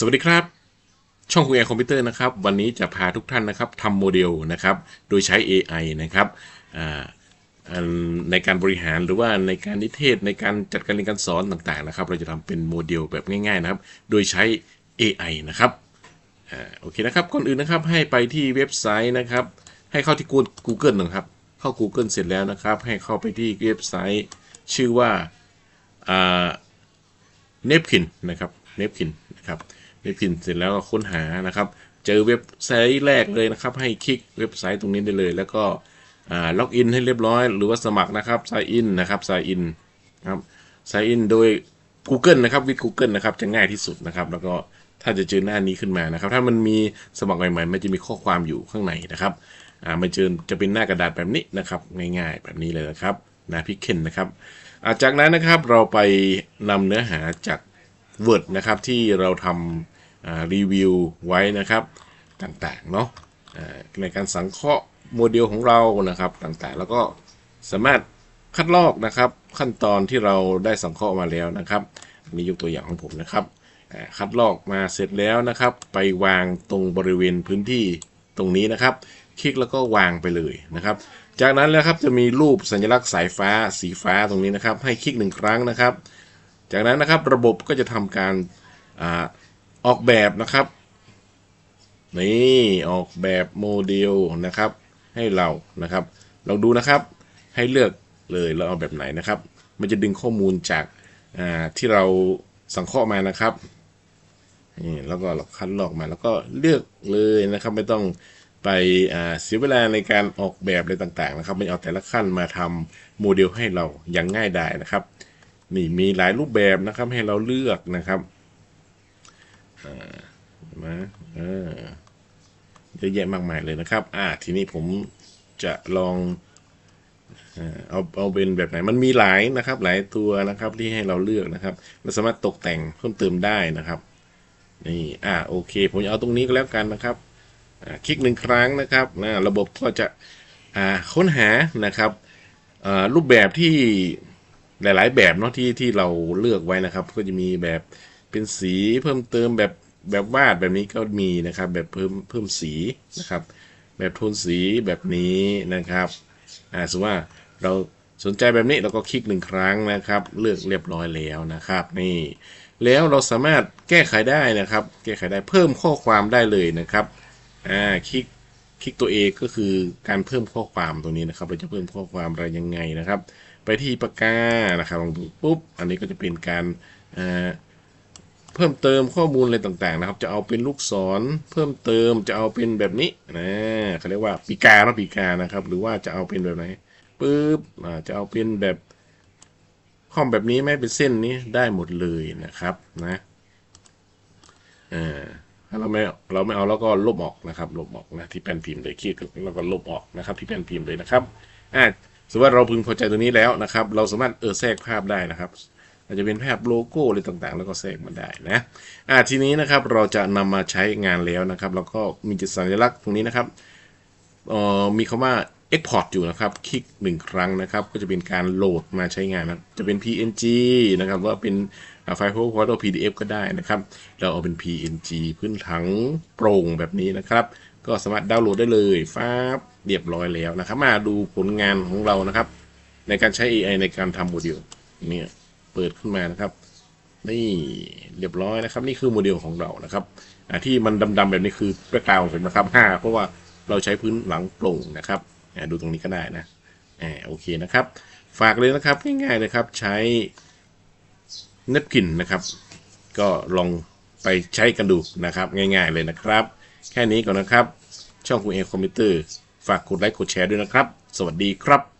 สวัสดีครับ ช่องคุยแอร์คอมพิวเตอร์นะครับ วันนี้จะพาทุกท่านนะครับทำโมเดลนะครับ โดยใช้ AI นะครับในการบริหารหรือว่าในการนิเทศในการจัดการเรียนการสอนต่างๆนะครับ เราจะทำเป็นโมเดลแบบง่ายๆนะครับ โดยใช้ AI นะครับอโอเคนะครับก่อนอื่นนะครับให้ไปที่เว็บไซต์นะครับ ให้เข้าที่ Google นะครับ เข้า Google เสร็จแล้วนะครับ ให้เข้าไปที่เว็บไซต์ชื่อว่าอ่าเนปคินนะครับเนปคินนะครับ เนปคินเสร็จแล้วก็ค้นหานะครับ เจอเว็บไซต์แรกเลยนะครับ ให้คลิกเว็บไซต์ตรงนี้ได้เลย แล้วก็ล็อกอินให้เรียบร้อย หรือว่าสมัครนะครับ sign in นะครับ sign in ครับ sign in โดย Google นะครับวิด Google นะครับจะง่ายที่สุดนะครับ แล้วก็ถ้าจะเจอหน้านี้ขึ้นมานะครับ ถ้ามันมีสมัครใหม่ๆมันจะมีข้อความอยู่ข้างในนะครับอ่ามันจะจะเป็นหน้ากระดาษแบบนี้นะครับง่ายๆแบบนี้เลยนะครับนะพิกเคนนะครับอาจากนั้นนะครับเราไปนำเนื้อหาจาก Word นะครับที่เราทำอ่า รีวิวไว้นะครับต่างๆเนาะในการสังเคราะห์โมเดลของเรานะครับต่างๆ แล้วก็สามารถคัดลอกนะครับขั้นตอนที่เราได้สังเคราะห์มาแล้วนะครับนนี้ยกตัวอย่างของผมนะครับคัดลอกมาเสร็จแล้วนะครับ ไปวางตรงบริเวณพื้นที่ตรงนี้นะครับ คลิกแล้วก็วางไปเลยนะครับ จากนั้นแล้วครับจะมีรูปสัญลักษณ์สายฟ้าสีฟ้าตรงนี้นะครับ ให้คลิกหนึ่งครั้งนะครับ จากนั้นนะครับระบบก็จะทำการ ออกแบบนะครับ นี่ออกแบบโมเดลนะครับ ให้เรานะครับลองดูนะครับให้เลือกเลยเราเอาแบบไหนนะครับ มันจะดึงข้อมูลจากที่เราสังเคราะห์มานะครับนี่แล้วก็เราคัดลอกมาแล้วก็เลือกเลยนะครับ ไม่ต้องไปเสียเวลาในการออกแบบอะไรต่างๆนะครับ ไม่เอาแต่ละขั้นมาทำโมเดลให้เราอย่างง่ายดายนะครับ นี่มีหลายรูปแบบนะครับให้เราเลือกนะครับ อ่ามาเออเยอะแยะมากมายเลยนะครับ อ่า ทีนี้ผมจะลองเอาเอาเป็นแบบไหน มันมีหลายนะครับ หลายตัวนะครับที่ให้เราเลือกนะครับเราสามารถตกแต่งเพิ่มเติมได้นะครับ นี่ อ่า โอเค ผมจะเอาตรงนี้ก็แล้วกันนะครับ คลิกหนึ่งครั้งนะครับนะระบบก็จะค้นหานะครับรูปแบบที่หลาย ๆ แบบเนาะที่ที่เราเลือกไว้นะครับ ก็จะมีแบบ เป็นสีเพิ่มเติมแบบแบบวาดแบบนี้ก็มีนะครับ แบบเพิ่มเพิ่มสีนะครับ แบบโทนสีแบบนี้นะครับอ่าสมมติว่าเราสนใจแบบนี้เราก็คลิกหนึ่งครั้งนะครับ เลือกเรียบร้อยแล้วนะครับ นี่ แล้วเราสามารถแก้ไขได้นะครับ แก้ไขได้เพิ่มข้อความได้เลยนะครับอ่าคลิกคลิกตัว A ก็คือการเพิ่มข้อความตรงนี้นะครับ เราจะเพิ่มข้อความอะไรยังไงนะครับ ไปที่ปากกานะครับลองดูปุ๊บ อันนี้ก็จะเป็นการอ่า เพิ่มเติมข้อมูลอะไรต่างๆนะครับ จะเอาเป็นลูกศรเพิ่มเติมจะเอาเป็นแบบนี้นะเขาเรียกว่าปีกาเนาะปีกานะครับ หรือว่าจะเอาเป็นแบบไหนปุ๊บจะเอาเป็นแบบข้อมแบบนี้ไหมเป็นเส้นนี้ได้หมดเลยนะครับนะอ่าถ้าเราไม่เราไม่เอาแล้วก็ลบออกนะครับลบออกนะที่แป้นพิมพ์เลยคลิกแล้วก็ลบออกนะครับ ที่แป้นพิมพ์เลยนะครับอ่าสมมติว่าเราพึงพอใจตัวนี้แล้วนะครับ เราสามารถเออแทรกภาพได้นะครับ อาจจะเป็นภาพโลโก้อะไรต่างๆ แล้วก็แทรกมาได้นะอ่าทีนี้นะครับเราจะนำมาใช้งานแล้วนะครับ แล้วก็มีจุดสัญลักษณ์ตรงนี้นะครับเอ่อมีคำว่า export อยู่นะครับ คลิกหนึ่งครั้งนะครับ ก็จะเป็นการโหลดมาใช้งานนะจะเป็น png นะครับว่าเป็นไฟล์ PowerPoint หรือ PDF ก็ได้นะครับ เราเอาเป็น PNG พื้นถังโปร่งแบบนี้นะครับ ก็สามารถดาวน์โหลดได้เลยฟ้าบเรียบร้อยแล้วนะครับ มาดูผลงานของเรานะครับ ในการใช้ AI ในการทำโมเดลเนี่ย เปิดขึ้นมานะครับ นี่เรียบร้อยนะครับ นี่คือโมเดลของเรานะครับที่มันดำๆแบบนี้คือแบ็กกราวด์เห็นไหมครับห้าเพราะว่าเราใช้พื้นหลังโปร่งนะครับดูตรงนี้ก็ได้นะโอเคนะครับ ฝากเลยนะครับง่ายๆเลยครับใช้เนปกินนะครับ ก็ลองไปใช้กันดูนะครับ ง่ายๆเลยนะครับ แค่นี้ก่อนนะครับ ช่องคุณเอคอมพิวเตอร์ฝากกดไลค์กดแชร์ด้วยนะครับ สวัสดีครับ